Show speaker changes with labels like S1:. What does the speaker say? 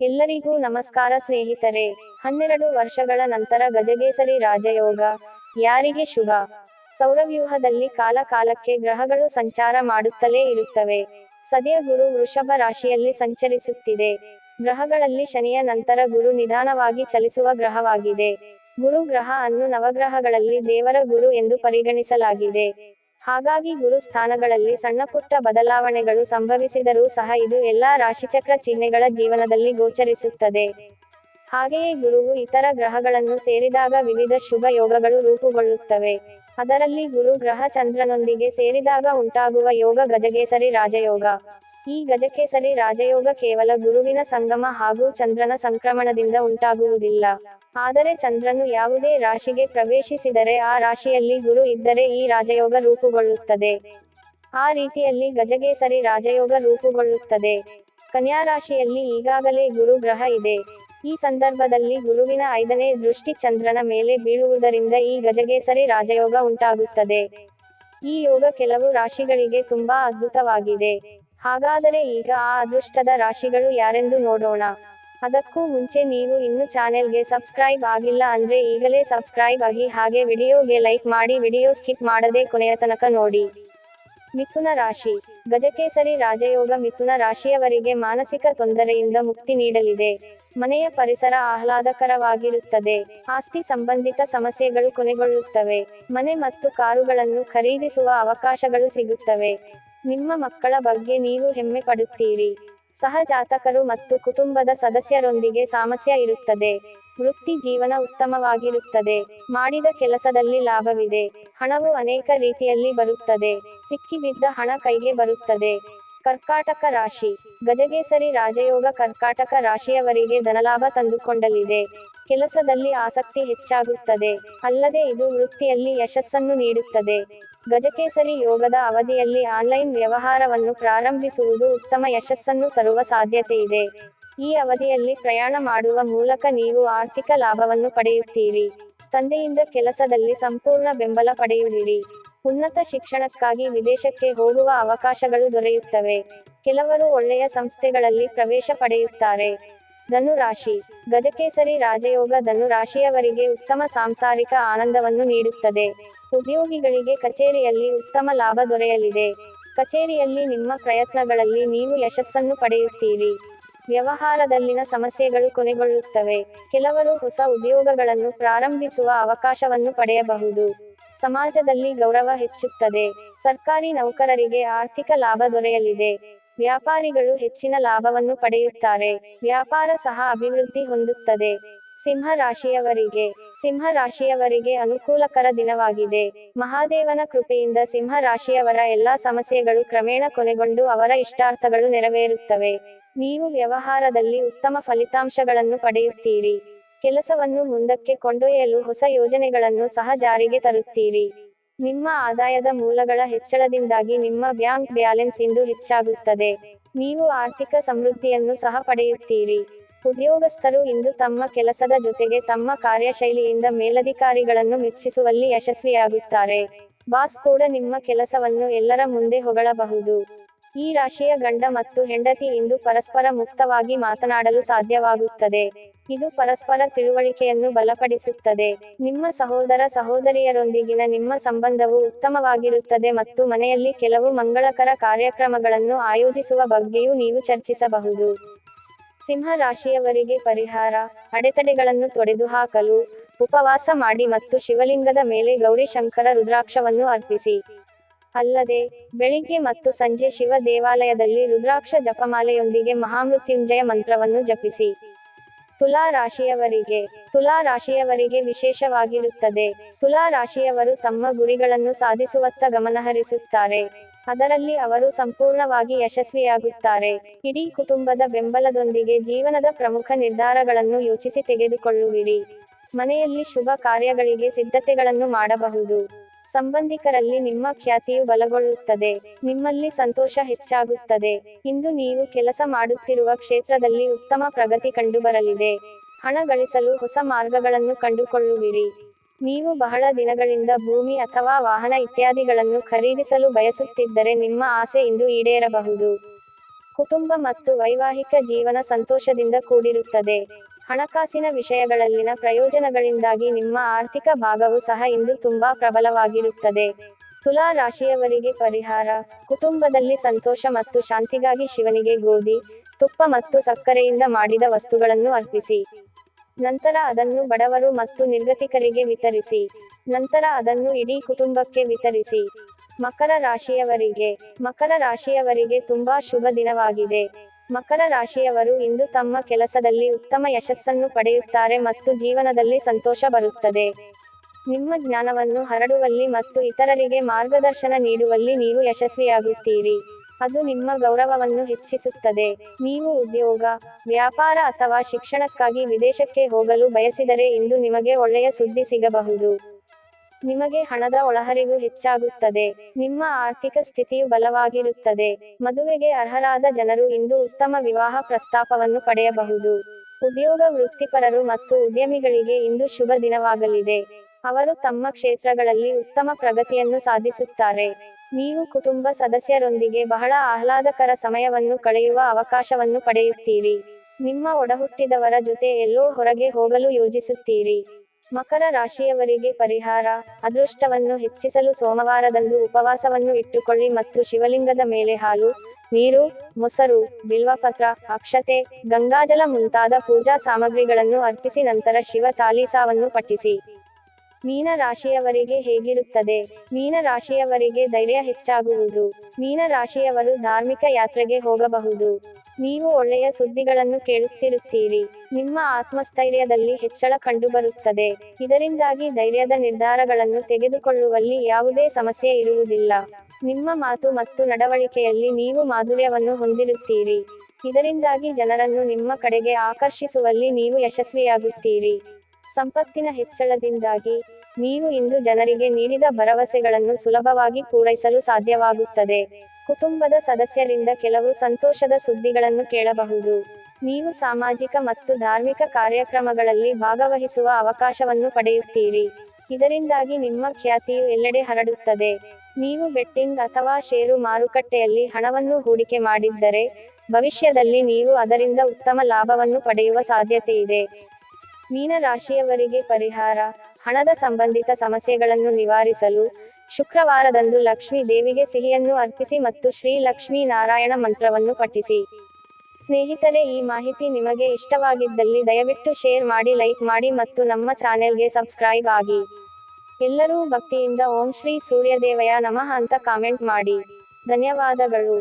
S1: ಎಲ್ಲರಿಗೂ ನಮಸ್ಕಾರ ಸ್ನೇಹಿತರೆ. ಹನ್ನೆರಡು ವರ್ಷಗಳ ನಂತರ ಗಜಗೇಸರಿ ರಾಜಯೋಗ. ಯಾರಿಗೆ ಶುಭ? ಸೌರವ್ಯೂಹದಲ್ಲಿ ಕಾಲ ಕಾಲಕ್ಕೆ ಗ್ರಹಗಳು ಸಂಚಾರ ಮಾಡುತ್ತಲೇ ಇರುತ್ತವೆ. ಸದ್ಯ ಗುರು ವೃಷಭ ರಾಶಿಯಲ್ಲಿ ಸಂಚರಿಸುತ್ತಿದೆ. ಗ್ರಹಗಳಲ್ಲಿ ಶನಿಯ ನಂತರ ಗುರು ನಿಧಾನವಾಗಿ ಚಲಿಸುವ ಗ್ರಹವಾಗಿದೆ. ಗುರು ಗ್ರಹ ಅನ್ನು ನವಗ್ರಹಗಳಲ್ಲಿ ದೇವರ ಗುರು ಎಂದು ಪರಿಗಣಿಸಲಾಗಿದೆ. ಹಾಗಾಗಿ ಗುರು ಸ್ಥಾನಗಳಲ್ಲಿ ಸಣ್ಣಪುಟ್ಟ ಬದಲಾವಣೆಗಳು ಸಂಭವಿಸಿದರೂ ಸಹ ಇದು ಎಲ್ಲಾ ರಾಶಿಚಕ್ರ ಚಿಹ್ನೆಗಳ ಜೀವನದಲ್ಲಿ ಗೋಚರಿಸುತ್ತದೆ. ಹಾಗೆಯೇ ಗುರುವು ಇತರ ಗ್ರಹಗಳನ್ನು ಸೇರಿದಾಗ ವಿವಿಧ ಶುಭ ಯೋಗಗಳು ರೂಪುಗೊಳ್ಳುತ್ತವೆ. ಅದರಲ್ಲಿ ಗುರು ಗ್ರಹ ಚಂದ್ರನೊಂದಿಗೆ ಸೇರಿದಾಗ ಉಂಟಾಗುವ ಯೋಗ ಗಜಗೇಸರಿ ರಾಜಯೋಗ. ಈ ಗಜಕೇಸರಿ ರಾಜಯೋಗ ಕೇವಲ ಗುರುವಿನ ಸಂಗಮ ಹಾಗೂ ಚಂದ್ರನ ಸಂಕ್ರಮಣದಿಂದ ಉಂಟಾಗುವುದಿಲ್ಲ. ಆದರೆ ಚಂದ್ರನು ಯಾವುದೇ ರಾಶಿಗೆ ಪ್ರವೇಶಿಸಿದರೆ ಆ ರಾಶಿಯಲ್ಲಿ ಗುರು ಇದ್ದರೆ ಈ ರಾಜಯೋಗ ರೂಪುಗೊಳ್ಳುತ್ತದೆ. ಆ ರೀತಿಯಲ್ಲಿ ಗಜಗೇಸರಿ ರಾಜಯೋಗ ರೂಪುಗೊಳ್ಳುತ್ತದೆ. ಕನ್ಯಾ ರಾಶಿಯಲ್ಲಿ ಈಗಾಗಲೇ ಗುರು ಗ್ರಹ ಇದೆ. ಈ ಸಂದರ್ಭದಲ್ಲಿ ಗುರುವಿನ ಐದನೇ ದೃಷ್ಟಿ ಚಂದ್ರನ ಮೇಲೆ ಬೀಳುವುದರಿಂದ ಈ ಗಜಗೇಸರಿ ರಾಜಯೋಗ ಉಂಟಾಗುತ್ತದೆ. ಈ ಯೋಗ ಕೆಲವು ರಾಶಿಗಳಿಗೆ ತುಂಬಾ ಅದ್ಭುತವಾಗಿದೆ. ಹಾಗಾದರೆ ಈಗ ಆ ಅದೃಷ್ಟದ ರಾಶಿಗಳು ಯಾರೆಂದು ನೋಡೋಣ. ಅದಕ್ಕೂ ಮುಂಚೆ ನೀವು ಇನ್ನು ಚಾನೆಲ್ಗೆ ಸಬ್ಸ್ಕ್ರೈಬ್ ಆಗಿಲ್ಲ ಅಂದ್ರೆ ಈಗಲೇ ಸಬ್ಸ್ಕ್ರೈಬ್ ಆಗಿ ಹಾಗೆ ವಿಡಿಯೋಗೆ ಲೈಕ್ ಮಾಡಿ ವಿಡಿಯೋ ಸ್ಕಿಪ್ ಮಾಡದೆ ಕೊನೆಯ ತನಕ ನೋಡಿ. ಮಿಥುನ ರಾಶಿ. ಗಜಕೇಸರಿ ರಾಜಯೋಗ ಮಿಥುನ ರಾಶಿಯವರಿಗೆ ಮಾನಸಿಕ ತೊಂದರೆಯಿಂದ ಮುಕ್ತಿ ನೀಡಲಿದೆ. ಮನೆಯ ಪರಿಸರ ಆಹ್ಲಾದಕರವಾಗಿರುತ್ತದೆ. ಆಸ್ತಿ ಸಂಬಂಧಿತ ಸಮಸ್ಯೆಗಳು ಕೊನೆಗೊಳ್ಳುತ್ತವೆ. ಮನೆ ಮತ್ತು ಕಾರುಗಳನ್ನು ಖರೀದಿಸುವ ಅವಕಾಶಗಳು ಸಿಗುತ್ತವೆ. ನಿಮ್ಮ ಮಕ್ಕಳ ಬಗ್ಗೆ ನೀವು ಹೆಮ್ಮೆ ಪಡುತ್ತೀರಿ. ಸಹಜಾತಕರು ಮತ್ತು ಕುಟುಂಬದ ಸದಸ್ಯರೊಂದಿಗೆ ಸಮಸ್ಯೆ ಇರುತ್ತದೆ. ವೃತ್ತಿ ಜೀವನ ಉತ್ತಮವಾಗಿರುತ್ತದೆ. ಮಾಡಿದ ಕೆಲಸದಲ್ಲಿ ಲಾಭವಿದೆ. ಹಣವು ಅನೇಕ ರೀತಿಯಲ್ಲಿ ಬರುತ್ತದೆ. ಸಿಕ್ಕಿಬಿದ್ದ ಹಣ ಕೈಗೆ ಬರುತ್ತದೆ. ಕರ್ಕಾಟಕ ರಾಶಿ. ಗಜಗೇಸರಿ ರಾಜಯೋಗ ಕರ್ಕಾಟಕ ರಾಶಿಯವರಿಗೆ ಧನಲಾಭ ತಂದುಕೊಂಡಲಿದೆ. ಕೆಲಸದಲ್ಲಿ ಆಸಕ್ತಿ ಹೆಚ್ಚಾಗುತ್ತದೆ. ಅಲ್ಲದೆ ಇದು ವೃತ್ತಿಯಲ್ಲಿ ಯಶಸ್ಸನ್ನು ನೀಡುತ್ತದೆ. ಗಜಕೇಸರಿ ಯೋಗದ ಅವಧಿಯಲ್ಲಿ ಆನ್ಲೈನ್ ವ್ಯವಹಾರವನ್ನು ಪ್ರಾರಂಭಿಸುವುದು ಉತ್ತಮ ಯಶಸ್ಸನ್ನು ತರುವ ಸಾಧ್ಯತೆಯಿದೆ ಈ ಅವಧಿಯಲ್ಲಿ ಪ್ರಯಾಣ ಮಾಡುವ ಮೂಲಕ ನೀವು ಆರ್ಥಿಕ ಲಾಭವನ್ನು ಪಡೆಯುತ್ತೀರಿ. ತಂದೆಯಿಂದ ಕೆಲಸದಲ್ಲಿ ಸಂಪೂರ್ಣ ಬೆಂಬಲ ಪಡೆಯುವಿರಿ. ಉನ್ನತ ಶಿಕ್ಷಣಕ್ಕಾಗಿ ವಿದೇಶಕ್ಕೆ ಹೋಗುವ ಅವಕಾಶಗಳು ದೊರೆಯುತ್ತವೆ. ಕೆಲವರು ಒಳ್ಳೆಯ ಸಂಸ್ಥೆಗಳಲ್ಲಿ ಪ್ರವೇಶ ಪಡೆಯುತ್ತಾರೆ. ಧನುರಾಶಿ. ಗಜಕೇಸರಿ ರಾಜಯೋಗ ಧನುರಾಶಿಯವರಿಗೆ ಉತ್ತಮ ಸಾಂಸಾರಿಕ ಆನಂದವನ್ನು ನೀಡುತ್ತದೆ. ಉದ್ಯೋಗಿಗಳಿಗೆ ಕಚೇರಿಯಲ್ಲಿ ಉತ್ತಮ ಲಾಭ ದೊರೆಯಲಿದೆ. ಕಚೇರಿಯಲ್ಲಿ ನಿಮ್ಮ ಪ್ರಯತ್ನಗಳಲ್ಲಿ ನೀವು ಯಶಸ್ಸನ್ನು ಪಡೆಯುತ್ತೀರಿ. ವ್ಯವಹಾರದಲ್ಲಿನ ಸಮಸ್ಯೆಗಳು ಕೊನೆಗೊಳ್ಳುತ್ತವೆ. ಕೆಲವರು ಹೊಸ ಉದ್ಯೋಗಗಳನ್ನು ಪ್ರಾರಂಭಿಸುವ ಅವಕಾಶವನ್ನು ಪಡೆಯಬಹುದು. ಸಮಾಜದಲ್ಲಿ ಗೌರವ ಹೆಚ್ಚುತ್ತದೆ. ಸರ್ಕಾರಿ ನೌಕರರಿಗೆ ಆರ್ಥಿಕ ಲಾಭ ದೊರೆಯಲಿದೆ. ವ್ಯಾಪಾರಿಗಳು ಹೆಚ್ಚಿನ ಲಾಭವನ್ನು ಪಡೆಯುತ್ತಾರೆ. ವ್ಯಾಪಾರ ಸಹ ಅಭಿವೃದ್ಧಿ ಹೊಂದುತ್ತದೆ. ಸಿಂಹ ರಾಶಿಯವರಿಗೆ ಸಿಂಹ ರಾಶಿಯವರಿಗೆ ಅನುಕೂಲಕರ ದಿನವಾಗಿದೆ. ಮಹಾದೇವನ ಕೃಪೆಯಿಂದ ಸಿಂಹ ರಾಶಿಯವರ ಎಲ್ಲಾ ಸಮಸ್ಯೆಗಳು ಕ್ರಮೇಣ ಕೊನೆಗೊಂಡು ಅವರ ಇಷ್ಟಾರ್ಥಗಳು ನೆರವೇರುತ್ತವೆ. ನೀವು ವ್ಯವಹಾರದಲ್ಲಿ ಉತ್ತಮ ಫಲಿತಾಂಶಗಳನ್ನು ಪಡೆಯುತ್ತೀರಿ. ಕೆಲಸವನ್ನು ಮುಂದಕ್ಕೆ ಕೊಂಡೊಯ್ಯಲು ಹೊಸ ಯೋಜನೆಗಳನ್ನು ಸಹ ಜಾರಿಗೆ ತರುತ್ತೀರಿ. ನಿಮ್ಮ ಆದಾಯದ ಮೂಲಗಳ ಹೆಚ್ಚಳದಿಂದಾಗಿ ನಿಮ್ಮ ಬ್ಯಾಂಕ್ ಬ್ಯಾಲೆನ್ಸ್ ಇಂದು ಹೆಚ್ಚಾಗುತ್ತದೆ. ನೀವು ಆರ್ಥಿಕ ಸಮೃದ್ಧಿಯನ್ನು ಸಹ ಪಡೆಯುತ್ತೀರಿ. ಉದ್ಯೋಗಸ್ಥರು ಇಂದು ತಮ್ಮ ಕೆಲಸದ ಜೊತೆಗೆ ತಮ್ಮ ಕಾರ್ಯಶೈಲಿಯಿಂದ ಮೇಲಧಿಕಾರಿಗಳನ್ನು ಮೆಚ್ಚಿಸುವಲ್ಲಿ ಯಶಸ್ವಿಯಾಗುತ್ತಾರೆ. ಬಾಸ್ ಕೂಡ ನಿಮ್ಮ ಕೆಲಸವನ್ನು ಎಲ್ಲರ ಮುಂದೆ ಹೊಗಳಬಹುದು. ಈ ರಾಶಿಯ ಗಂಡ ಮತ್ತು ಹೆಂಡತಿ ಇಂದು ಪರಸ್ಪರ ಮುಕ್ತವಾಗಿ ಮಾತನಾಡಲು ಸಾಧ್ಯವಾಗುತ್ತದೆ. ಇದು ಪರಸ್ಪರ ತಿಳುವಳಿಕೆಯನ್ನು ಬಲಪಡಿಸುತ್ತದೆ. ನಿಮ್ಮ ಸಹೋದರ ಸಹೋದರಿಯರೊಂದಿಗಿನ ನಿಮ್ಮ ಸಂಬಂಧವು ಉತ್ತಮವಾಗಿರುತ್ತದೆ ಮತ್ತು ಮನೆಯಲ್ಲಿ ಕೆಲವು ಮಂಗಳಕರ ಕಾರ್ಯಕ್ರಮಗಳನ್ನು ಆಯೋಜಿಸುವ ಬಗ್ಗೆಯೂ ನೀವು ಚರ್ಚಿಸಬಹುದು. ಸಿಂಹ ರಾಶಿಯವರಿಗೆ ಪರಿಹಾರ, ಅಡೆತಡೆಗಳನ್ನು ತೊಡೆದುಹಾಕಲು, ಉಪವಾಸ ಮಾಡಿ ಮತ್ತು ಶಿವಲಿಂಗದ ಮೇಲೆ ಗೌರಿಶಂಕರ ರುದ್ರಾಕ್ಷವನ್ನು ಅರ್ಪಿಸಿ. ಅಲ್ಲದೆ, ಬೆಳಿಗ್ಗೆ ಮತ್ತು ಸಂಜೆ ಶಿವ ದೇವಾಲಯದಲ್ಲಿ ರುದ್ರಾಕ್ಷ ಜಪಮಾಲೆಯೊಂದಿಗೆ ಮಹಾಮೃತ್ಯುಂಜಯ ಮಂತ್ರವನ್ನು ಜಪಿಸಿ. ತುಲಾ ರಾಶಿಯವರಿಗೆ ತುಲಾ ರಾಶಿಯವರಿಗೆ ವಿಶೇಷವಾಗಿರುತ್ತದೆ. ತುಲಾ ರಾಶಿಯವರು ತಮ್ಮ ಗುರಿಗಳನ್ನು ಸಾಧಿಸುವತ್ತ ಗಮನಹರಿಸುತ್ತಾರೆ. ಅದರಲ್ಲಿ ಅವರು ಸಂಪೂರ್ಣವಾಗಿ ಯಶಸ್ವಿಯಾಗುತ್ತಾರೆ. ಇಡೀ ಕುಟುಂಬದ ಬೆಂಬಲದೊಂದಿಗೆ ಜೀವನದ ಪ್ರಮುಖ ನಿರ್ಧಾರಗಳನ್ನು ಯೋಚಿಸಿ ತೆಗೆದುಕೊಳ್ಳುವಿರಿ. ಮನೆಯಲ್ಲಿ ಶುಭ ಕಾರ್ಯಗಳಿಗೆ ಸಿದ್ಧತೆಗಳನ್ನು ಮಾಡಬಹುದು. ಸಂಬಂಧಿಕರಲ್ಲಿ ನಿಮ್ಮ ಖ್ಯಾತಿಯು ಬಲಗೊಳ್ಳುತ್ತದೆ. ನಿಮ್ಮಲ್ಲಿ ಸಂತೋಷ ಹೆಚ್ಚಾಗುತ್ತದೆ. ಇಂದು ನೀವು ಕೆಲಸ ಮಾಡುತ್ತಿರುವ ಕ್ಷೇತ್ರದಲ್ಲಿ ಉತ್ತಮ ಪ್ರಗತಿ ಕಂಡುಬರಲಿದೆ. ಹಣ ಗಳಿಸಲು ಹೊಸ ಮಾರ್ಗಗಳನ್ನು ಕಂಡುಕೊಳ್ಳುವಿರಿ. ನೀವು ಬಹಳ ದಿನಗಳಿಂದ ಭೂಮಿ ಅಥವಾ ವಾಹನ ಇತ್ಯಾದಿಗಳನ್ನು ಖರೀದಿಸಲು ಬಯಸುತ್ತಿದ್ದರೆ ನಿಮ್ಮ ಆಸೆ ಇಂದು ಈಡೇರಬಹುದು. ಕುಟುಂಬ ಮತ್ತು ವೈವಾಹಿಕ ಜೀವನ ಸಂತೋಷದಿಂದ ಕೂಡಿರುತ್ತದೆ. ಹಣಕಾಸಿನ ವಿಷಯಗಳಲ್ಲಿನ ಪ್ರಯೋಜನಗಳಿಂದಾಗಿ ನಿಮ್ಮ ಆರ್ಥಿಕ ಭಾಗವು ಸಹ ಇಂದು ತುಂಬಾ ಪ್ರಬಲವಾಗಿರುತ್ತದೆ. ತುಲಾ ರಾಶಿಯವರಿಗೆ ಪರಿಹಾರ, ಕುಟುಂಬದಲ್ಲಿ ಸಂತೋಷ ಮತ್ತು ಶಾಂತಿಗಾಗಿ ಶಿವನಿಗೆ ಗೋಧಿ, ತುಪ್ಪ ಮತ್ತು ಸಕ್ಕರೆಯಿಂದ ಮಾಡಿದ ವಸ್ತುಗಳನ್ನು ಅರ್ಪಿಸಿ. ನಂತರ ಅದನ್ನು ಬಡವರು ಮತ್ತು ನಿರ್ಗತಿಕರಿಗೆ ವಿತರಿಸಿ. ನಂತರ ಅದನ್ನು ಇಡೀ ಕುಟುಂಬಕ್ಕೆ ವಿತರಿಸಿ. ಮಕರ ರಾಶಿಯವರಿಗೆ ಮಕರ ರಾಶಿಯವರಿಗೆ ತುಂಬಾ ಶುಭ ದಿನವಾಗಿದೆ. ಮಕರ ರಾಶಿಯವರು ಇಂದು ತಮ್ಮ ಕೆಲಸದಲ್ಲಿ ಉತ್ತಮ ಯಶಸ್ಸನ್ನು ಪಡೆಯುತ್ತಾರೆ ಮತ್ತು ಜೀವನದಲ್ಲಿ ಸಂತೋಷ ಬರುತ್ತದೆ. ನಿಮ್ಮ ಜ್ಞಾನವನ್ನು ಹರಡುವಲ್ಲಿ ಮತ್ತು ಇತರರಿಗೆ ಮಾರ್ಗದರ್ಶನ ನೀಡುವಲ್ಲಿ ನೀವು ಯಶಸ್ವಿಯಾಗುತ್ತೀರಿ. ಅದು ನಿಮ್ಮ ಗೌರವವನ್ನು ಹೆಚ್ಚಿಸುತ್ತದೆ. ನೀವು ಉದ್ಯೋಗ, ವ್ಯಾಪಾರ ಅಥವಾ ಶಿಕ್ಷಣಕ್ಕಾಗಿ ವಿದೇಶಕ್ಕೆ ಹೋಗಲು ಬಯಸಿದರೆ ಇಂದು ನಿಮಗೆ ಒಳ್ಳೆಯ ಸುದ್ದಿ ಸಿಗಬಹುದು. ನಿಮಗೆ ಹಣದ ಒಳಹರಿವು ಹೆಚ್ಚಾಗುತ್ತದೆ. ನಿಮ್ಮ ಆರ್ಥಿಕ ಸ್ಥಿತಿಯು ಬಲವಾಗಿರುತ್ತದೆ. ಮದುವೆಗೆ ಅರ್ಹರಾದ ಜನರು ಇಂದು ಉತ್ತಮ ವಿವಾಹ ಪ್ರಸ್ತಾಪವನ್ನು ಪಡೆಯಬಹುದು. ಉದ್ಯೋಗ ವೃತ್ತಿಪರರು ಮತ್ತು ಉದ್ಯಮಿಗಳಿಗೆ ಇಂದು ಶುಭ ದಿನವಾಗಲಿದೆ. ಅವರು ತಮ್ಮ ಕ್ಷೇತ್ರಗಳಲ್ಲಿ ಉತ್ತಮ ಪ್ರಗತಿಯನ್ನು ಸಾಧಿಸುತ್ತಾರೆ. ನೀವು ಕುಟುಂಬ ಸದಸ್ಯರೊಂದಿಗೆ ಬಹಳ ಆಹ್ಲಾದಕರ ಸಮಯವನ್ನು ಕಳೆಯುವ ಅವಕಾಶವನ್ನು ಪಡೆಯುತ್ತೀರಿ. ನಿಮ್ಮ ಒಡಹುಟ್ಟಿದವರ ಜೊತೆ ಎಲ್ಲೋ ಹೊರಗೆ ಹೋಗಲು ಯೋಜಿಸುತ್ತೀರಿ. ಮಕರ ರಾಶಿಯವರಿಗೆ ಪರಿಹಾರ, ಅದೃಷ್ಟವನ್ನು ಹೆಚ್ಚಿಸಲು ಸೋಮವಾರದಂದು ಉಪವಾಸವನ್ನು ಇಟ್ಟುಕೊಳ್ಳಿ ಮತ್ತು ಶಿವಲಿಂಗದ ಮೇಲೆ ಹಾಲು, ನೀರು, ಮೊಸರು, ಬಿಲ್ವಪತ್ರ, ಅಕ್ಷತೆ, ಗಂಗಾಜಲ ಮುಂತಾದ ಪೂಜಾ ಸಾಮಗ್ರಿಗಳನ್ನು ಅರ್ಪಿಸಿ ನಂತರ ಶಿವ ಚಾಲೀಸಾವನ್ನು ಪಠಿಸಿ. ಮೀನ ರಾಶಿಯವರಿಗೆ ಹೇಗಿರುತ್ತದೆ? ಮೀನ ರಾಶಿಯವರಿಗೆ ಧೈರ್ಯ ಹೆಚ್ಚಾಗುವುದು. ಮೀನ ರಾಶಿಯವರು ಧಾರ್ಮಿಕ ಯಾತ್ರೆಗೆ ಹೋಗಬಹುದು. ನೀವು ಒಳ್ಳೆಯ ಸುದ್ದಿಗಳನ್ನು ಕೇಳುತ್ತಿರುತ್ತೀರಿ. ನಿಮ್ಮ ಆತ್ಮಸ್ಥೈರ್ಯದಲ್ಲಿ ಹೆಚ್ಚಳ ಕಂಡುಬರುತ್ತದೆ. ಇದರಿಂದಾಗಿ ಧೈರ್ಯದ ನಿರ್ಧಾರಗಳನ್ನು ತೆಗೆದುಕೊಳ್ಳುವಲ್ಲಿ ಯಾವುದೇ ಸಮಸ್ಯೆ ಇರುವುದಿಲ್ಲ. ನಿಮ್ಮ ಮಾತು ಮತ್ತು ನಡವಳಿಕೆಯಲ್ಲಿ ನೀವು ಮಾಧುರ್ಯವನ್ನು ಹೊಂದಿರುತ್ತೀರಿ. ಇದರಿಂದಾಗಿ ಜನರನ್ನು ನಿಮ್ಮ ಕಡೆಗೆ ಆಕರ್ಷಿಸುವಲ್ಲಿ ನೀವು ಯಶಸ್ವಿಯಾಗುತ್ತೀರಿ. ಸಂಪತ್ತಿನ ಹೆಚ್ಚಳದಿಂದಾಗಿ ನೀವು ಇಂದು ಜನರಿಗೆ ನೀಡಿದ ಭರವಸೆಗಳನ್ನು ಸುಲಭವಾಗಿ ಪೂರೈಸಲು ಸಾಧ್ಯವಾಗುತ್ತದೆ. ಕುಟುಂಬದ ಸದಸ್ಯರಿಂದ ಕೆಲವು ಸಂತೋಷದ ಸುದ್ದಿಗಳನ್ನು ಕೇಳಬಹುದು. ನೀವು ಸಾಮಾಜಿಕ ಮತ್ತು ಧಾರ್ಮಿಕ ಕಾರ್ಯಕ್ರಮಗಳಲ್ಲಿ ಭಾಗವಹಿಸುವ ಅವಕಾಶವನ್ನು ಪಡೆಯುತ್ತೀರಿ. ಇದರಿಂದಾಗಿ ನಿಮ್ಮ ಖ್ಯಾತಿಯು ಎಲ್ಲೆಡೆ ಹರಡುತ್ತದೆ. ನೀವು ಬೆಟ್ಟಿಂಗ್ ಅಥವಾ ಷೇರು ಮಾರುಕಟ್ಟೆಯಲ್ಲಿ ಹಣವನ್ನು ಹೂಡಿಕೆ ಮಾಡಿದ್ದರೆ, ಭವಿಷ್ಯದಲ್ಲಿ ನೀವು ಅದರಿಂದ ಉತ್ತಮ ಲಾಭವನ್ನು ಪಡೆಯುವ ಸಾಧ್ಯತೆಯಿದೆ. ಮೀನ ರಾಶಿಯವರಿಗೆ ಪರಿಹಾರ, ಹಣದ ಸಂಬಂಧಿತ ಸಮಸ್ಯೆಗಳನ್ನು ನಿವಾರಿಸಲು ಶುಕ್ರವಾರದಂದು ಲಕ್ಷ್ಮೀ ದೇವಿಗೆ ಸಿಹಿಯನ್ನು ಅರ್ಪಿಸಿ ಮತ್ತು ಶ್ರೀ ಲಕ್ಷ್ಮೀ ನಾರಾಯಣ ಮಂತ್ರವನ್ನು ಪಠಿಸಿ. ಸ್ನೇಹಿತರೆ, ಈ ಮಾಹಿತಿ ನಿಮಗೆ ಇಷ್ಟವಾಗಿದ್ದಲ್ಲಿ ದಯವಿಟ್ಟು ಶೇರ್ ಮಾಡಿ, ಲೈಕ್ ಮಾಡಿ ಮತ್ತು ನಮ್ಮ ಚಾನೆಲ್ಗೆ ಸಬ್ಸ್ಕ್ರೈಬ್ ಆಗಿ. ಎಲ್ಲರೂ ಭಕ್ತಿಯಿಂದ ಓಂ ಶ್ರೀ ಸೂರ್ಯದೇವಯ ನಮಃ ಅಂತ ಕಾಮೆಂಟ್ ಮಾಡಿ. ಧನ್ಯವಾದಗಳು.